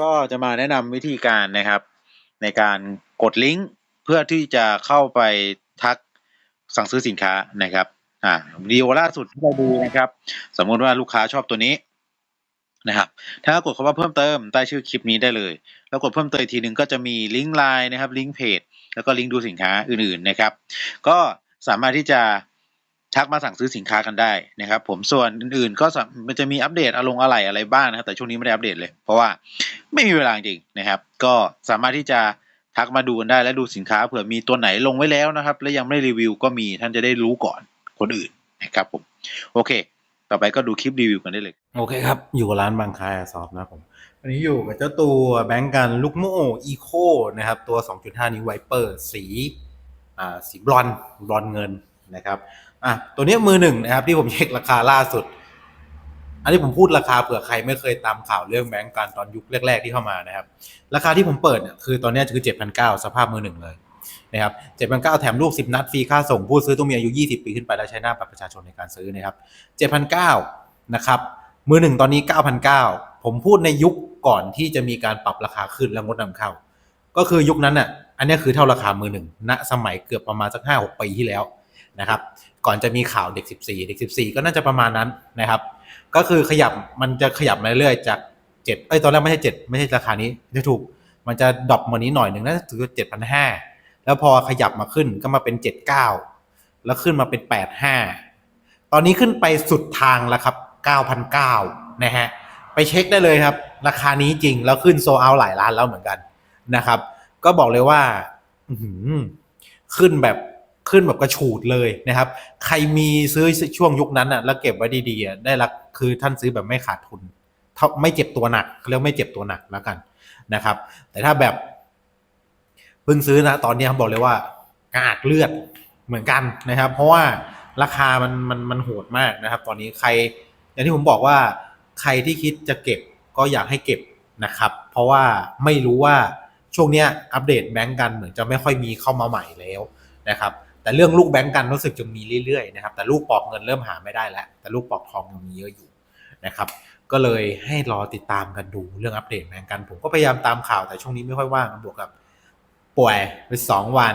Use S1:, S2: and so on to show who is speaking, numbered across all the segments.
S1: ก็จะมาแนะนำวิธีการนะครับ ในการกดลิงก์เพื่อที่จะเข้าไปทักสั่งซื้อสินค้านะครับอ่าวิดีโอล่าสุดที่เราดูนะครับ สมมุติว่าลูกค้าชอบตัวนี้นะครับ ถ้ากดคำว่าเพิ่มเติมใต้ชื่อคลิปนี้ได้เลย แล้วกดเพิ่มเติมทีหนึ่งก็จะมีลิงก์ไลน์นะครับลิงก์เพจแล้วก็ลิงก์ดูสินค้าอื่นๆนะครับ ก็สามารถที่จะ ทักมาสั่งซื้อสินค้ากันได้นะครับ ผมส่วนอื่นๆก็มันจะมีอัปเดตอารมณ์อะไรอะไรบ้างนะครับ แต่ช่วงนี้ไม่ได้อัปเดตเลย เพราะว่าไม่มีเวลาจริงนะครับ ก็สามารถที่จะทักมาดูกันได้และดูสินค้าเผื่อมีตัวไหนลงไว้แล้วนะครับ และยังไม่รีวิวก็มีท่านจะได้รู้ก่อนคนอื่นนะครับผมโอเค ต่อไปก็ดูคลิปรีวิวกันได้เลย
S2: โอเคครับ อยู่กับร้านบางคายซอฟนะผมวันนี้อยู่กับเจ้าตัวแบงก์กันลูกโม่อีโคนะครับ ตัว 2.5 นิ้วไวเปอร์สีอ่าสีบลอนบลอนเงินนะครับ อะตัวนี้มือหนึ่งนะครับ ที่ผมเช็คราคาล่าสุด อันนี้ผมพูดราคาเผื่อใครไม่เคยตามข่าวเรื่องแบงก์กันตอนยุคแรก ๆที่เข้ามานะครับ ราคาที่ผมเปิดเนี่ยคือตอนนี้คือ7,900สภาพมือหนึ่งเลยนะครับ7,900แถมลูก10นัดฟรีค่าส่งผู้ซื้อต้องมีอายุ20ปีขึ้นไปและใช้หน้าบัตรประชาชนในการซื้อนะครับ7,900นเก้านะครับมือหนึ่งตอนนี้9,900ผมพูดในยุคก่อนที่จะมีการปรับราคาขึ้นและงดนำเข้า ก็คือยุคนั้นน่ะอันนี้คือเท่าราคามือหนึ่งณสมัยเกือบประมาณสัก5-6ปีที่แล้วนะครับ ก่อนจะมีข่าวเด็ก 14 เด็ก 14 ก็น่าจะประมาณนั้นนะครับ ก็คือขยับมันจะขยับมาเรื่อยๆจาก7เอ้ยตอนแรกไม่ใช่7ไม่ใช่ราคานี้จะถูก มันจะดรอปมานี้หน่อยหนึ่งน่าจะถือ7,500แล้วพอขยับมาขึ้นก็มาเป็น79แล้วขึ้นมาเป็น85ตอนนี้ขึ้นไปสุดทางแล้วครับ9,900นเก้านะฮะไปเช็คได้เลยครับ ราคานี้จริงแล้วขึ้นโซเอาหลายร้านแล้วเหมือนกันนะครับ ก็บอกเลยว่าขึ้นแบบ ขึ้นแบบกระฉูดเลยนะครับ ใครมีซื้อช่วงยุคนั้นอะแล้วเก็บไว้ดีๆได้รักคือท่านซื้อแบบไม่ขาดทุนเท่าไม่เจ็บตัวหนักเรียกไม่เจ็บตัวหนักแล้วกันนะครับ แต่ถ้าแบบเพิ่งซื้อนะตอนนี้บอกเลยว่ากากเลือดเหมือนกันนะครับ เพราะว่าราคามันมันมันโหดมากนะครับ ตอนนี้ใคร อย่างที่ผมบอกว่าใครที่คิดจะเก็บก็อยากให้เก็บนะครับ เพราะว่าไม่รู้ว่าช่วงเนี้ยอัปเดตแบงก์กันเหมือนจะไม่ค่อยมีเข้ามาใหม่แล้วนะครับ แต่เรื่องลูกแบงก์กันรู้สึกจะมีเรื่อยๆนะครับแต่ลูกปอกเงินเริ่มหาไม่ได้แล้ว แต่ลูกปอกทองยังมีเยอะอยู่นะครับก็เลยให้รอติดตามกันดูเรื่องอัปเดตแบงก์กัน ผมก็พยายามตามข่าวแต่ช่วงนี้ไม่ค่อยว่างบวกกับป่วยไปสองวัน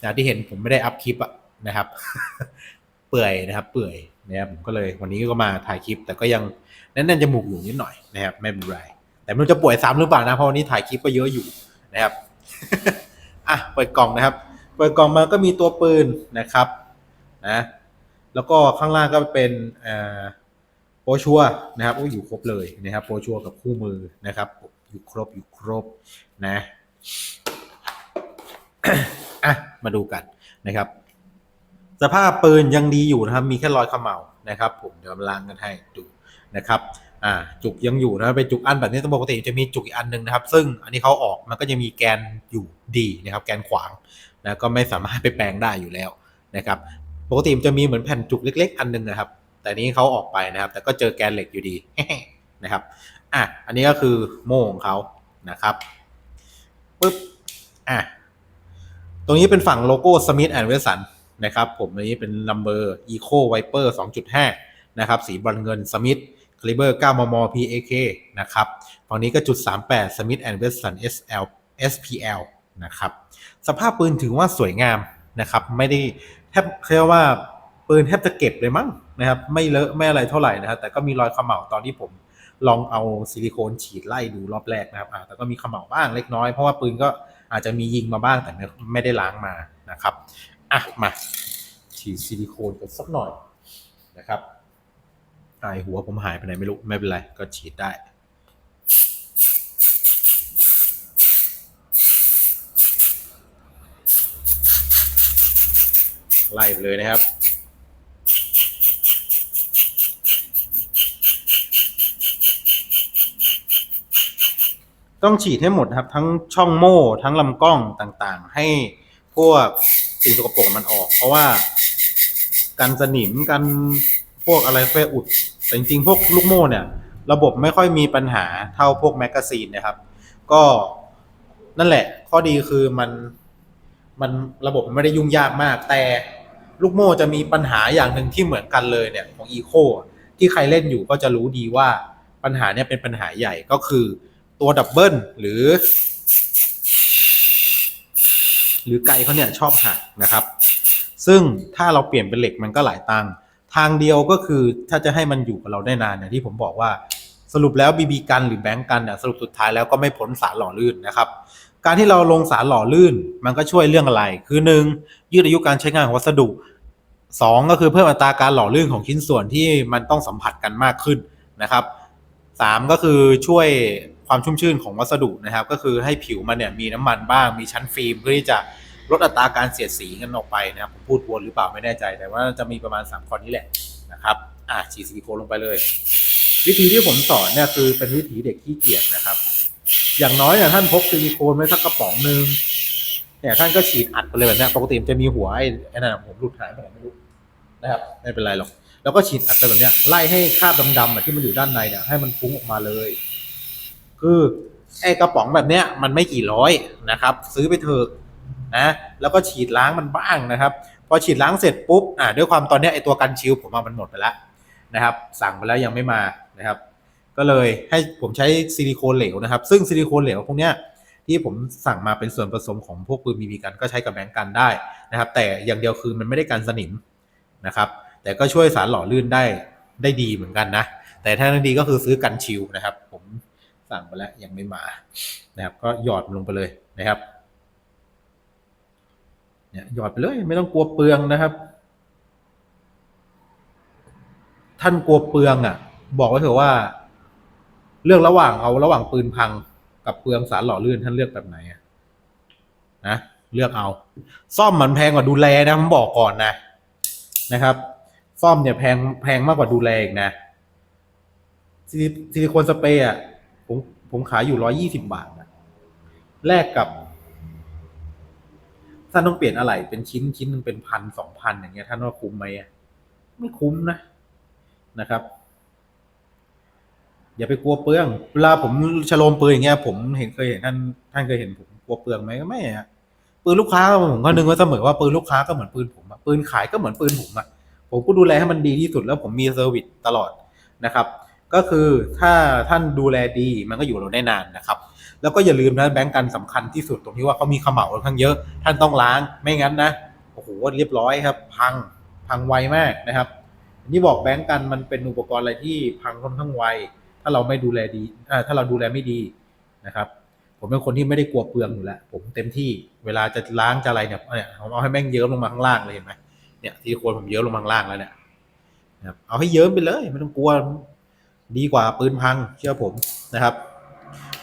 S2: อย่างที่เห็นผมไม่ได้อัพคลิปอะนะครับ เปื่อยนะครับ เปื่อยนะครับผมก็เลยวันนี้ก็มาถ่ายคลิป แต่ก็ยังแน่นๆจมูกอยู่นิดหน่อยนะครับไม่เป็นไรแต่ไม่รู้จะป่วยซ้ำหรือเปล่านะเพราะวันนี้ถ่ายคลิปก็เยอะอยู่นะครับอะเปิดกล่องนะครับ เปิดกล่องมาก็มีตัวปืนนะครับนะแล้วก็ข้างล่างก็เป็นโปชัวนะครับโอ้อยู่ครบเลยนะครับโปชัวกับคู่มือนะครับ อยู่ครบอยู่ครบนะอะมาดูกันนะครับ สภาพปืนยังดีอยู่นะครับ มีแค่รอยเขม่านะครับ ผมเดี๋ยวล้างกันให้ดูนะครับอ่าจุกยังอยู่นะเป็นจุกอันแบบนี้ต้องปกติจะมีจุกอีกอันหนึ่งนะครับ ซึ่งอันนี้เขาออกมันก็จะมีแกนอยู่ดีนะครับ แกนขวาง นะก็ไม่สามารถไปแปลงได้อยู่แล้วนะครับปกติมันจะมีเหมือนแผ่นจุกเล็ก ๆ อันหนึงนะครับ แต่นี้เขาออกไปนะครับ แต่ก็เจอแกนเหล็กอยู่ดีนะครับอะอันนี้ก็คือโม่ของเขานะครับปึ๊บอะตรงนี้เป็นฝั่งโลโก้ Smith and Wesson นะครับ ผมอันนี้เป็น number Eco Viper 2.5 นะครับ สีบรอนเงิน Smith caliber 9 มม PAK นะครับ ฝั่งนี้ก็จุด 38 Smith and Wesson SL SPL นะครับ สภาพปืนถือว่าสวยงามนะครับ ไม่ได้แทบเรียกว่าปืนแทบจะเก็บเลยมั้งนะครับ ไม่เลอะไม่อะไรเท่าไหร่นะครับแต่ก็มีรอยเขม่าตอนที่ผมลองเอาซิลิโคนฉีดไล่ดูรอบแรกนะครับแต่ก็มีเขม่าบ้างเล็กน้อยเพราะว่าปืนก็อาจจะมียิงมาบ้างแต่ไม่ได้ล้างมานะครับอะมาฉีดซิลิโคนกันสักหน่อยนะครับไอหัวผมหายไปไหนไม่รู้ไม่เป็นไรก็ฉีดได้ ไล่เลยนะครับ ต้องฉีดให้หมดครับ ทั้งช่องโม่ทั้งลำกล้องต่างๆ ให้พวกสิ่งสกปรกมันออก เพราะว่ากันสนิมกันพวกอะไรไปอุด แต่จริงๆ พวกลูกโม่เนี่ย ระบบไม่ค่อยมีปัญหาเท่าพวกแมกกาซีนนะครับ ก็นั่นแหละ ข้อดีคือมันมันระบบมันไม่ได้ยุ่งยากมากแต่ ลูกโม่จะมีปัญหาอย่างหนึ่งที่เหมือนกันเลยเนี่ยของอีโคที่ใครเล่นอยู่ก็จะรู้ดีว่าปัญหาเนี่ยเป็นปัญหาใหญ่ก็คือตัวดับเบิลหรือ หรือไกลเขาเนี่ยชอบหักนะครับ ซึ่งถ้าเราเปลี่ยนเป็นเหล็กมันก็หลายตังค์ทางเดียวก็คือถ้าจะให้มันอยู่กับเราได้นานอย่างที่ผมบอกว่าสรุปแล้วบีบีกันหรือแบงก์กันเนี่ยสรุปสุดท้ายแล้วก็ไม่พ้นสารหล่อลื่นนะครับ การที่เราลงสารหล่อลื่น มันก็ช่วยเรื่องอะไร คือหนึ่งยืดอายุการใช้งานของวัสดุสองก็คือเพิ่มอัตราการหล่อลื่นของชิ้นส่วนที่มันต้องสัมผัสกันมากขึ้นนะครับสามก็คือช่วยความชุ่มชื่นของวัสดุนะครับ ก็คือให้ผิวมันเนี่ยมีน้ำมันบ้างมีชั้นฟิล์มเพื่อที่จะลดอัตราการเสียดสีกันออกไปนะครับผมพูดวนหรือเปล่าไม่แน่ใจ แต่ว่าจะมีประมาณ 3 ข้อนี้แหละนะครับอะฉีดซิลิโคนลงไปเลย วิธีที่ผมสอนเนี่ยคือเป็นวิธีเด็กขี้เกียจนะครับ อย่างน้อยเนี่ยท่านพกซิลิโคนไว้สักกระป๋องหนึ่งเนี่ยท่านก็ฉีดอัดไปเลยแบบนี้ปกติมันจะมีหัวไอ้ไอ้นั่นผมหลุดหายไปไหนไม่รู้นะครับไม่เป็นไรหรอกแล้วก็ฉีดอัดไปแบบนี้ไล่ให้คราบดำๆที่มันอยู่ด้านในเนี่ยให้มันฟุ้งออกมาเลย คือไอ้กระป๋องแบบเนี้ยมันไม่กี่ร้อยนะครับ ซื้อไปเถอะนะแล้วก็ฉีดล้างมันบ้างนะครับ พอฉีดล้างเสร็จปุ๊บอ่าด้วยความตอนนี้ไอ้ตัวกันชิวผมว่ามันหมดไปแล้วนะครับ สั่งไปแล้วยังไม่มานะครับ ก็เลยให้ผมใช้ซิลิโคนเหลวนะครับ ซึ่งซิลิโคนเหลวพวกเนี้ยที่ผมสั่งมาเป็นส่วนผสมของพวกปืนบีบีกันก็ใช้กับแบงก์กันได้นะครับ แต่อย่างเดียวคือมันไม่ได้กันสนิมนะครับ แต่ก็ช่วยสารหล่อลื่นได้ได้ดีเหมือนกันนะ แต่ถ้าดีก็คือซื้อกันชิวนะครับ ผมสั่งไปแล้วยังไม่มานะครับ ก็หยอดลงไปเลยนะครับเนี่ยหยอดไปเลยไม่ต้องกลัวเปลืองนะครับ ท่านกลัวเปลืองอะ บอกไว้เถอะว่า เลือกระหว่างเอาระหว่างปืนพังกับเปลืองสารหล่อลื่นท่านเลือกแบบไหนอะนะเลือกเอา ซ่อมมันแพงกว่าดูแลนะผมบอกก่อนนะนะครับ ซ่อมเนี่ยแพงแพงมากกว่าดูแลอีกนะซิลิโคนสเปรย์อะผมผมขายอยู่ร้อยี่สิบาทนะแลกกับท่านต้องเปลี่ยนอะไรเป็นชิ้นชิ้นหนึงเป็นพันสองพันอย่างเงี้ยท่านว่าคุ้มไหมอะไม่คุ้มนะนะครับ อย่าไปกลัวเปลือง เวลาผมฉโลมปืนอย่างเงี้ย ผมเห็นเคยเห็นท่านท่านเคยเห็นผมกลัวเปลืองไหมก็ไม่อะปืนลูกค้าผมก็นึกไว้เสมอว่าปืนลูกค้าก็เหมือนปืนผมอะปืนขายก็เหมือนปืนผมอะผมก็ดูแลให้มันดีที่สุดแล้วผมมีเซอร์วิสตลอดนะครับ ก็คือถ้าท่านดูแลดีมันก็อยู่เราได้นานนะครับ แล้วก็อย่าลืมนะแบงก์กันสำคัญที่สุดตรงที่ว่าเขามีเขม่าค่อนข้างเยอะ ท่านต้องล้างไม่งั้นนะโอ้โหเรียบร้อยครับ พังพังไวมากนะครับนี่บอกแบงก์กันมันเป็นอุปกรณ์อะไรที่พังค่อนข้างไว ถ้าเราไม่ดูแลดีถ้าเราดูแลไม่ดีนะครับ ผมเป็นคนที่ไม่ได้กลัวเปลืองอยู่แล้ว ผมเต็มที่เวลาจะล้างจะอะไรเนี่ยเนี่ยผมเอาให้แม่งเยิ้มลงมาข้างล่างเลยเห็นไหมเนี่ยที่โคนผมเยิ้มลงมาข้างล่างแล้วเนี่ยนะครับเอาให้เยิ้มไปเลย ไม่ต้องกลัวดีกว่าปืนพังเชื่อผมนะครับ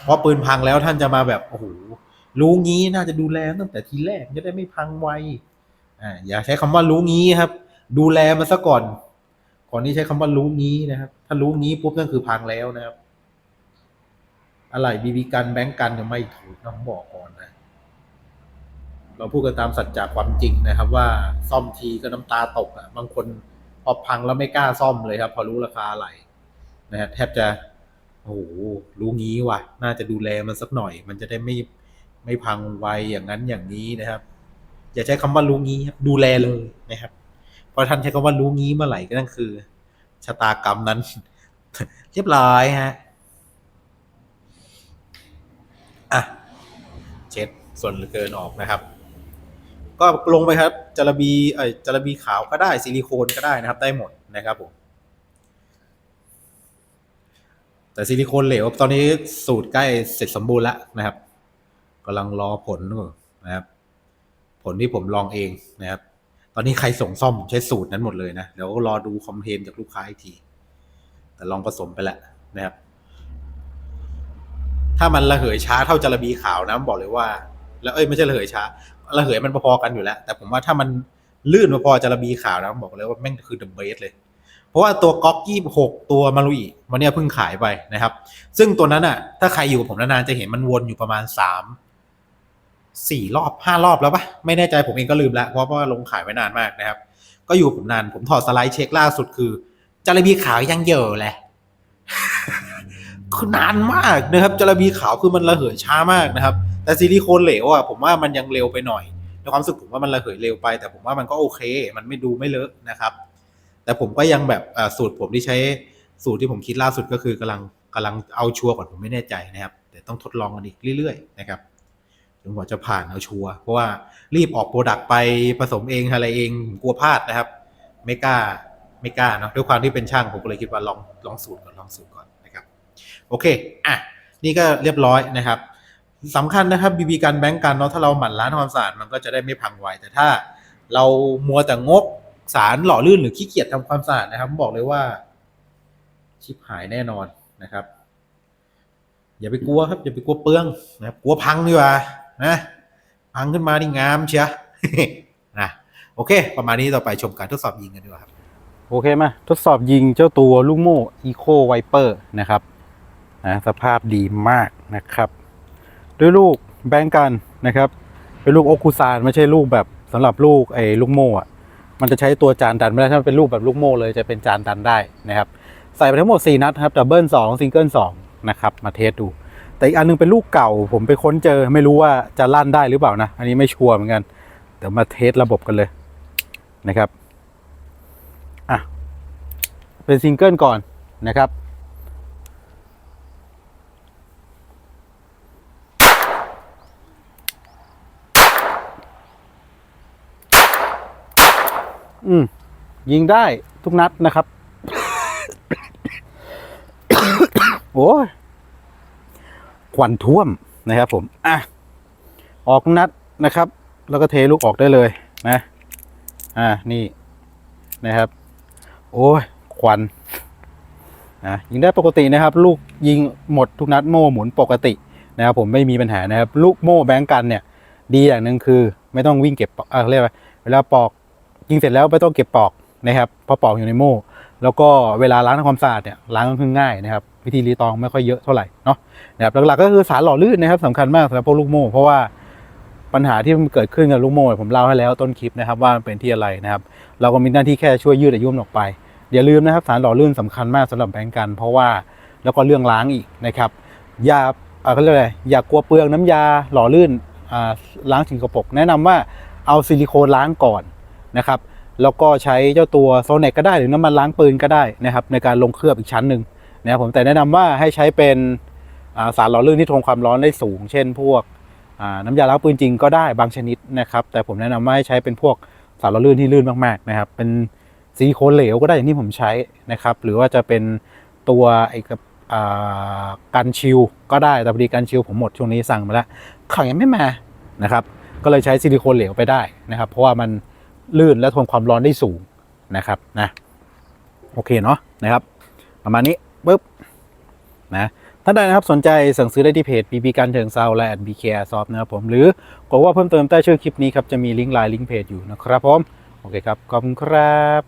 S2: เพราะปืนพังแล้วท่านจะมาแบบโอ้โหรู้งี้น่าจะดูแลตั้งแต่ทีแรกจะได้ไม่พังไวอ่าอย่าใช้คำว่ารู้งี้ครับ ดูแลมันซะก่อน ก่อนที่ใช้คำว่ารู้งี้นะครับ ถ้ารู้งี้ปุ๊บนั่นคือพังแล้วนะครับ อะไรบีบีกันแบงก์กันยังไม่ถูกต้องบอกก่อนนะ เราพูดกันตามสัจจะความจริงนะครับ ว่าซ่อมทีก็น้ำตาตกอะ บางคนพอพังแล้วไม่กล้าซ่อมเลยครับ พอรู้ราคาอะไรนะฮะแทบจะโอ้โหรู้งี้ว่ะ น่าจะดูแลมันสักหน่อย มันจะได้ไม่ไม่พังไวอย่างนั้นอย่างนี้นะครับ อย่าใช้คำว่ารู้งี้ครับดูแลเลยนะครับ พอท่านใช้คำว่ารู้งี้เมื่อไหร่ก็นั่นคือ ชะตากรรมนั้น เรียบร้อยฮะอะเช็ดส่วนเกินออกนะครับ ก็ลงไปครับจระบีเอ้ยจระบีขาวก็ได้ซิลิโคนก็ได้นะครับ ได้หมดนะครับผมแต่ซิลิโคนเหลวตอนนี้สูตรใกล้เสร็จสมบูรณ์แล้วนะครับกำลังรอผลนะครับ ผลที่ผมลองเองนะครับ ตอนนี้ใครส่งซ่อมใช้สูตรนั้นหมดเลยนะ เดี๋ยวรอดูคอมเพลนจากลูกค้าอีกที แต่ลองผสมไปแล้วนะครับ ถ้ามันระเหยช้าเท่าจระบีขาวนะบอกเลยว่า แล้วเอ้ยไม่ใช่ระเหยช้าระเหยมันพอๆกันอยู่แล้ว แต่ผมว่าถ้ามันลื่นพอๆจระบีขาวนะบอกเลยว่าแม่งคือเดอะเบสเลย เพราะว่าตัวก๊อกยี่หกตัวมารุอิวันเนี้ยเพิ่งขายไปนะครับ ซึ่งตัวนั้นอะ ถ้าใครอยู่กับผมนานๆจะเห็นมันวนอยู่ประมาณสาม สี่รอบห้ารอบแล้วปะไม่แน่ใจผมเองก็ลืมแล้วเพราะว่าลงขายไว้นานมากนะครับ ก็อยู่ผมนานผมถอดสไลด์เช็คล่าสุดคือจระบีขาวยังเยอะแหละคือนานมากนะครับจระบีขาวคือมันระเหยช้ามากนะครับ แต่ซิลิโคนเหลวอะผมว่ามันยังเร็วไปหน่อยในความรู้สึกผมว่ามันระเหยเร็วไป แต่ผมว่ามันก็โอเค มันไม่ดูไม่เลอะนะครับ แต่ผมก็ยังแบบสูตรผมที่ใช้สูตรที่ผมคิดล่าสุดก็คือกำลังกำลังเอาชัวร์ก่อนผมไม่แน่ใจนะครับ แต่ต้องทดลองกันอีกเรื่อยๆนะครับ จนกว่าจะผ่านเอาชัวร์เพราะว่ารีบออกโปรดักต์ไปผสมเองอะไรเองผมกลัวพลาดนะครับ ไม่กล้าไม่กล้าเนาะด้วยความที่เป็นช่างผมก็เลยคิดว่าลองลองสูตรก่อนลองสูตรก่อนนะครับ โอเคอะนี่ก็เรียบร้อยนะครับสำคัญนะครับบีบีการแบงก์กันเนาะถ้าเราหมั่นล้างทำความสะอาดมันก็จะได้ไม่พังไวแต่ถ้าเรามัวแต่งกสารหล่อลื่นหรือขี้เกียจทำความสะอาดนะครับผมบอกเลยว่าชิบหายแน่นอนนะครับ อย่าไปกลัวครับ อย่าไปกลัวเปลืองนะครับ กลัวพังดีกว่า นะพังขึ้นมานี่งามเชียนะโอเค ประมาณนี้ต่อไปชมการทดสอบยิงกันดีกว่าครับ
S3: โอเคมาทดสอบยิงเจ้าตัวลูกโม่ Eco Viper นะครับนะสภาพดีมากนะครับ ด้วยลูกแบงกันนะครับ เป็นลูกโอคุซานไม่ใช่ลูกแบบสำหรับลูกไอ้ลูกโม่อะมันจะใช้ตัวจานดันไม่ได้ถ้าเป็นลูกแบบลูกโม่เลยจะเป็นจานดันได้นะครับ ใส่ไปทั้งหมด 4 นัดครับดับเบิลสองซิงเกิลสองนะครับ มาเทสดู แต่อีกอันหนึงเป็นลูกเก่า ผมไปค้นเจอไม่รู้ว่าจะลั่นได้หรือเปล่านะ อันนี้ไม่ชัวร์เหมือนกัน เดี๋ยวมาเทสระบบกันเลยนะครับอะเป็นซิงเกิลก่อนนะครับอืมยิงได้ทุกนัดนะครับ โอ้ย ควันท่วมนะครับ ผมอะออกนัดนะครับ แล้วก็เทลูกออกได้เลยนะอ่านี่นะครับ โอ้ยควันนะยิงได้ปกตินะครับ ลูกยิงหมดทุกนัดโม่หมุนปกตินะครับ ผมไม่มีปัญหานะครับ ลูกโม่แบงกันเนี่ย ดีอย่างหนึ่งคือ ไม่ต้องวิ่งเก็บปอกอ่าเรียกว่าเวลาปอกยิงเสร็จแล้วไม่ต้องเก็บปอกนะครับเพราะปอกอยู่ในโม่ แล้วก็เวลาล้างทำความสะอาดเนี่ยล้างก็คือง่ายนะครับ วิธีรีตองไม่ค่อยเยอะเท่าไหร่เนาะนะครับหลักๆก็คือสารหล่อลื่นนะครับสำคัญมากสำหรับพวกลูกโม่เพราะว่าปัญหาที่มันเกิดขึ้นกับลูกโม่ผมเล่าให้แล้วต้นคลิปนะครับว่ามันเป็นที่อะไรนะครับเราก็มีหน้าที่แค่ช่วยยืดอายุมันออกไป อย่าลืมนะครับสารหล่อลื่นสำคัญมากสำหรับแบงก์กัน เพราะว่าแล้วก็เรื่องล้างอีกนะครับอย่าเขาเรียกอะไรอย่ากลัวเปลืองน้ำยาหล่อลื่นล้างสิ่งสกปก แนะนำว่าเอาซิลิโคนล้างก่อนนะครับแล้วก็ใช้เจ้าตัวโซเนกก็ได้หรือน้ำมันล้างปืนก็ได้นะครับในการลงเคลือบอีกชั้นหนึ่ง นะครับผมแต่แนะนำว่าให้ใช้เป็นสารหล่อลื่นที่ทนความร้อนได้สูง เช่น พวกน้ำยาล้างปืนจริงก็ได้บางชนิดนะครับแต่ผมแนะนำว่าให้ใช้เป็นพวกสารหล่อลื่นที่ลื่นมากๆนะครับเป็นซิลิโคนเหลวก็ได้อย่างที่ผมใช้นะครับ หรือว่าจะเป็นตัวไอ้กับอ่ากันชิลก็ได้แต่พอดีกันชิลผมหมดช่วงนี้สั่งมาแล้วเขายังไม่มานะครับก็เลยใช้ซิลิโคนเหลวไปได้นะครับ เพราะว่ามันลื่นและทนความร้อนได้สูงนะครับนะโอเคเนาะนะครับประมาณนี้ ปุ๊บนะท่านใดนะครับสนใจสั่งซื้อได้ที่เพจ BB การเถิงเซาและ BK Airsoft นะครับผม หรือกดว่าเพิ่มเติมใต้ชื่อคลิปนี้ครับ จะมีลิงก์ไลน์ลิงก์เพจอยู่นะครับผม โอเคครับ ขอบคุณครับ